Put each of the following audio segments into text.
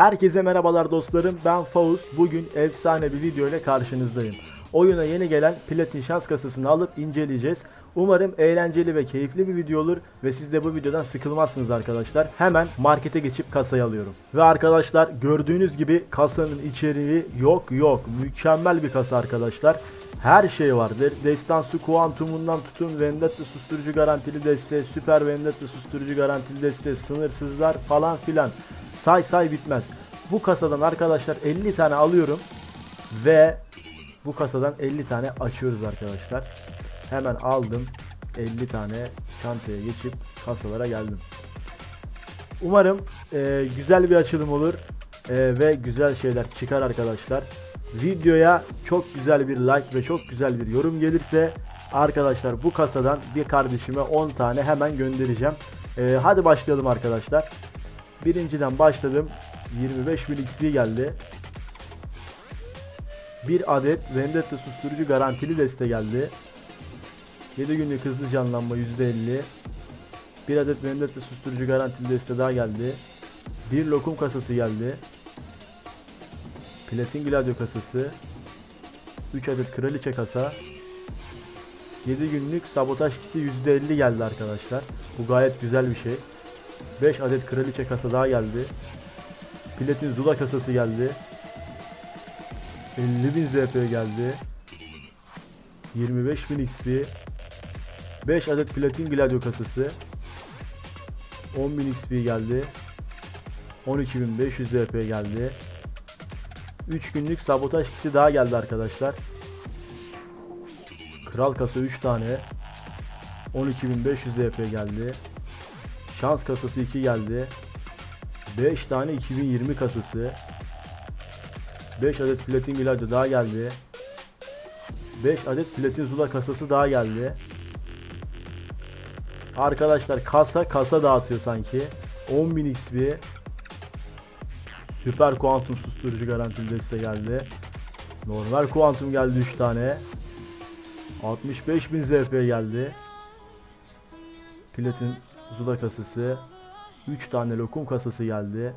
Herkese merhabalar dostlarım. Ben Faust. Bugün efsane bir video ile karşınızdayım. Oyuna yeni gelen platin şans kasasını alıp inceleyeceğiz. Umarım eğlenceli ve keyifli bir video olur ve siz de bu videodan sıkılmazsınız arkadaşlar. Hemen markete geçip kasayı alıyorum. Ve arkadaşlar gördüğünüz gibi kasanın içeriği yok yok. Mükemmel bir kasa arkadaşlar. Her şey var. De- Destansı kuantumundan tutun Vendetta susturucu garantili deste, Süper Vendetta susturucu garantili deste, sınırsızlar falan filan. Say say bitmez. Bu kasadan arkadaşlar 50 tane alıyorum ve bu kasadan 50 tane açıyoruz arkadaşlar. Hemen aldım 50 tane çantaya geçip kasalara geldim. Umarım e, güzel bir açılım olur e, ve güzel şeyler çıkar arkadaşlar. Videoya çok güzel bir like ve çok güzel bir yorum gelirse arkadaşlar bu kasadan bir kardeşime 10 tane hemen göndereceğim. E, hadi başlayalım arkadaşlar. Birinciden başladım. 25.000 XP geldi. Bir adet Vendetta susturucu garantili deste geldi. 7 günlük hızlı canlanma %50. Bir adet Vendetta susturucu garantili deste daha geldi. Bir lokum kasası geldi. Platin Gladio kasası. 3 adet kraliçe kasa. 7 günlük sabotaj kiti %50 geldi arkadaşlar. Bu gayet güzel bir şey. 5 adet kraliçe kasa daha geldi. Platin Zula kasası geldi. 50.000 ZP geldi. 25.000 XP. 5 adet platin gladio kasası. 10.000 XP geldi. 12.500 ZP geldi. 3 günlük sabotaj kiti daha geldi arkadaşlar. Kral kasa 3 tane. 12.500 ZP geldi. Şans kasası 2 geldi. 5 tane 2020 kasası. 5 adet platin gladio daha geldi. 5 adet platin zula kasası daha geldi. Arkadaşlar kasa kasa dağıtıyor sanki. 10.000 XP. Süper kuantum susturucu garantili deste geldi. Normal kuantum geldi 3 tane. 65.000 ZP geldi. Platin zula kasası. 3 tane lokum kasası geldi.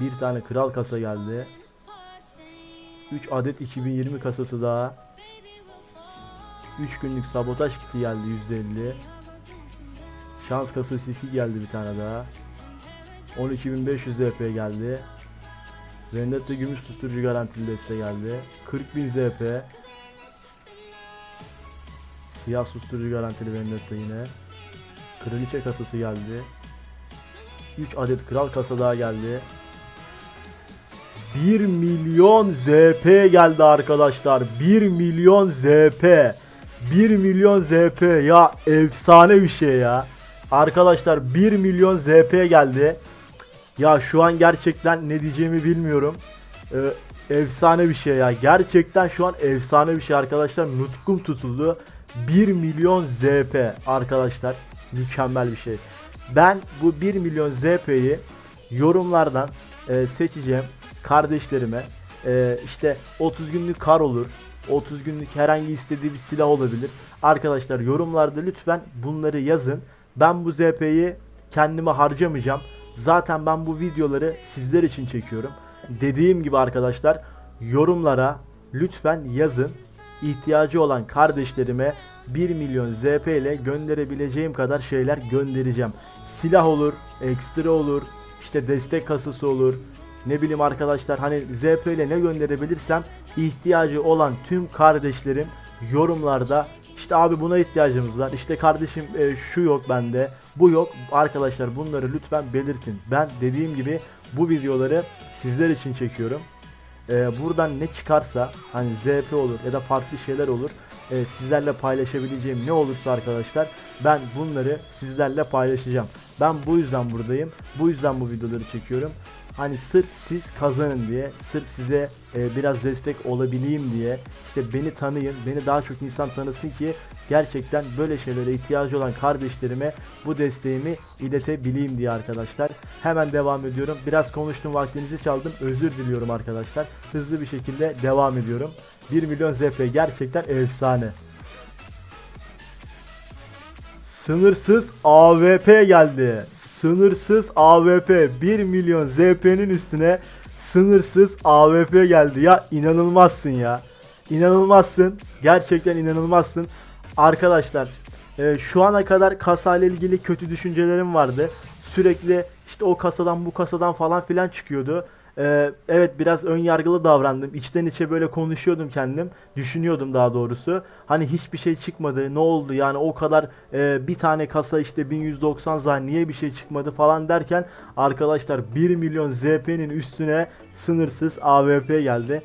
Bir tane kral kasa geldi. 3 adet 2020 kasası daha. 3 günlük sabotaj kiti geldi %50. Şans kasası 2 geldi bir tane daha. 12.500 ZP geldi. Vendetta gümüş susturucu garantili deste geldi. 40.000 ZP. Siyah susturucu garantili Vendetta yine. Kraliçe kasası geldi. 3 adet kral kasa daha geldi. 1 milyon ZP geldi arkadaşlar. 1 milyon ZP. 1 milyon ZP ya efsane bir şey ya. Arkadaşlar 1 milyon ZP geldi. Ya şu an gerçekten ne diyeceğimi bilmiyorum. Ee, efsane bir şey ya. Gerçekten şu an efsane bir şey arkadaşlar. Nutkum tutuldu. 1 milyon ZP arkadaşlar. Mükemmel bir şey. Ben bu 1 milyon ZP'yi yorumlardan e, seçeceğim kardeşlerime. E, işte 30 günlük kar olur. 30 günlük herhangi istediği bir silah olabilir. Arkadaşlar yorumlarda lütfen bunları yazın. Ben bu ZP'yi kendime harcamayacağım. Zaten ben bu videoları sizler için çekiyorum. Dediğim gibi arkadaşlar yorumlara lütfen yazın. İhtiyacı olan kardeşlerime 1 milyon ZP ile gönderebileceğim kadar şeyler göndereceğim. Silah olur, ekstra olur, işte destek kasası olur. Ne bileyim arkadaşlar hani ZP ile ne gönderebilirsem ihtiyacı olan tüm kardeşlerim yorumlarda işte abi buna ihtiyacımız var. İşte kardeşim e, şu yok bende. Bu yok. Arkadaşlar bunları lütfen belirtin. Ben dediğim gibi bu videoları sizler için çekiyorum. E, buradan ne çıkarsa hani ZP olur ya da farklı şeyler olur. E, sizlerle paylaşabileceğim ne olursa arkadaşlar ben bunları sizlerle paylaşacağım. Ben bu yüzden buradayım. Bu yüzden bu videoları çekiyorum. Hani sırf siz kazanın diye, sırf size e, biraz destek olabileyim diye, işte beni tanıyın, beni daha çok insan tanısın ki gerçekten böyle şeylere ihtiyacı olan kardeşlerime bu desteğimi iletebileyim diye arkadaşlar. Hemen devam ediyorum. Biraz konuştum, vaktinizi çaldım. Özür diliyorum arkadaşlar. Hızlı bir şekilde devam ediyorum. 1 milyon ZP gerçekten efsane. Sınırsız AWP geldi. sınırsız AWP 1 milyon ZP'nin üstüne sınırsız AWP geldi. Ya inanılmazsın ya. İnanılmazsın. Gerçekten inanılmazsın. Arkadaşlar e, şu ana kadar kasayla ilgili kötü düşüncelerim vardı. Sürekli işte o kasadan bu kasadan falan filan çıkıyordu. E, evet biraz ön yargılı davrandım. İçten içe böyle konuşuyordum kendim. Düşünüyordum daha doğrusu. Hani hiçbir şey çıkmadı. Ne oldu? Yani o kadar e, bir tane kasa işte 1190 zar niye bir şey çıkmadı falan derken arkadaşlar 1 milyon ZP'nin üstüne sınırsız AWP geldi.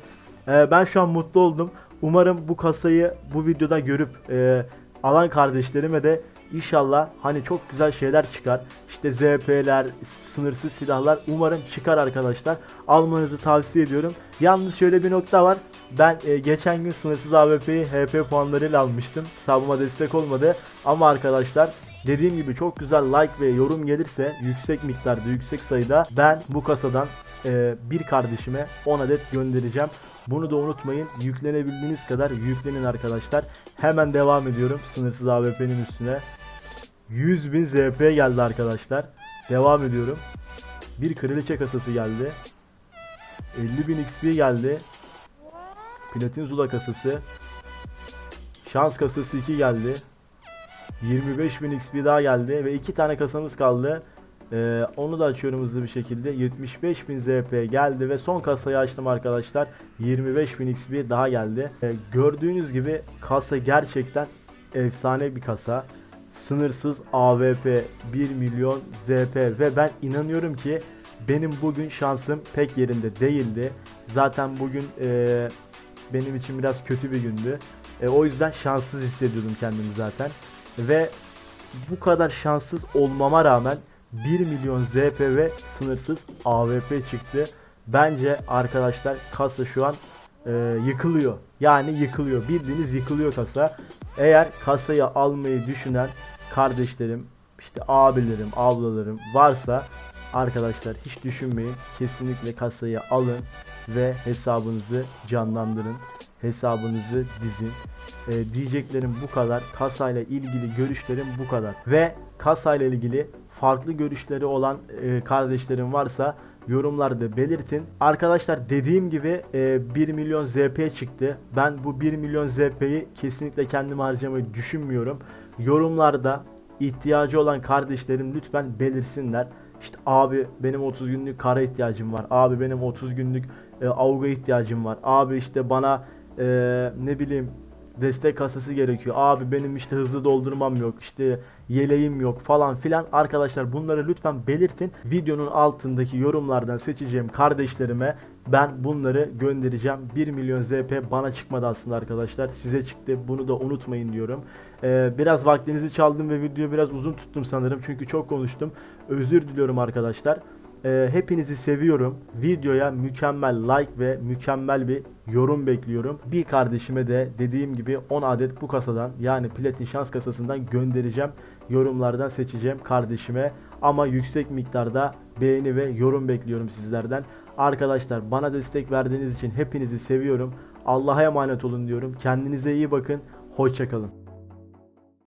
E, ben şu an mutlu oldum. Umarım bu kasayı bu videoda görüp e, alan kardeşlerime de inşallah hani çok güzel şeyler çıkar. İşte ZP'ler, sınırsız silahlar umarım çıkar arkadaşlar. Almanızı tavsiye ediyorum. Yalnız şöyle bir nokta var. Ben e, geçen gün sınırsız AWP'yi HP puanlarıyla almıştım. Hesabıma destek olmadı. Ama arkadaşlar Dediğim gibi çok güzel like ve yorum gelirse yüksek miktarda yüksek sayıda ben bu kasadan e, bir kardeşime 10 adet göndereceğim. Bunu da unutmayın. Yüklenebildiğiniz kadar yüklenin arkadaşlar. Hemen devam ediyorum sınırsız AWP'nin üstüne. 100.000 ZP geldi arkadaşlar. Devam ediyorum. Bir kraliçe kasası geldi. 50.000 XP geldi. Platin Zula kasası. Şans kasası 2 geldi. 25.000 XP daha geldi ve iki tane kasamız kaldı. Ee, onu da açıyorum hızlı bir şekilde. 75.000 ZP geldi ve son kasayı açtım arkadaşlar. 25.000 XP daha geldi. Ee, gördüğünüz gibi kasa gerçekten efsane bir kasa. Sınırsız AVP 1 milyon ZP ve ben inanıyorum ki benim bugün şansım pek yerinde değildi. Zaten bugün e, benim için biraz kötü bir gündü. E, o yüzden şanssız hissediyordum kendimi zaten. Ve bu kadar şanssız olmama rağmen 1 milyon ZP ve sınırsız AWP çıktı. Bence arkadaşlar kasa şu an e, yıkılıyor. Yani yıkılıyor. Bildiğiniz yıkılıyor kasa. Eğer kasayı almayı düşünen kardeşlerim, işte abilerim, ablalarım varsa arkadaşlar hiç düşünmeyin. Kesinlikle kasayı alın ve hesabınızı canlandırın. Hesabınızı dizin. Ee, diyeceklerim bu kadar. Kasayla ilgili görüşlerim bu kadar. Ve kasayla ilgili farklı görüşleri olan e, kardeşlerim varsa yorumlarda belirtin. Arkadaşlar dediğim gibi e, 1 milyon ZP çıktı. Ben bu 1 milyon ZP'yi kesinlikle kendim harcamayı düşünmüyorum. Yorumlarda ihtiyacı olan kardeşlerim lütfen belirsinler. İşte abi benim 30 günlük kara ihtiyacım var. Abi benim 30 günlük e, avga ihtiyacım var. Abi işte bana e, ne bileyim destek kasası gerekiyor. Abi benim işte hızlı doldurmam yok. işte yeleğim yok falan filan. Arkadaşlar bunları lütfen belirtin. Videonun altındaki yorumlardan seçeceğim kardeşlerime ben bunları göndereceğim. 1 milyon ZP bana çıkmadı aslında arkadaşlar. Size çıktı. Bunu da unutmayın diyorum. Ee, biraz vaktinizi çaldım ve videoyu biraz uzun tuttum sanırım. Çünkü çok konuştum. Özür diliyorum arkadaşlar. Ee, hepinizi seviyorum. Videoya mükemmel like ve mükemmel bir yorum bekliyorum. Bir kardeşime de dediğim gibi 10 adet bu kasadan yani platin şans kasasından göndereceğim. Yorumlardan seçeceğim kardeşime. Ama yüksek miktarda beğeni ve yorum bekliyorum sizlerden. Arkadaşlar bana destek verdiğiniz için hepinizi seviyorum. Allah'a emanet olun diyorum. Kendinize iyi bakın. Hoşçakalın.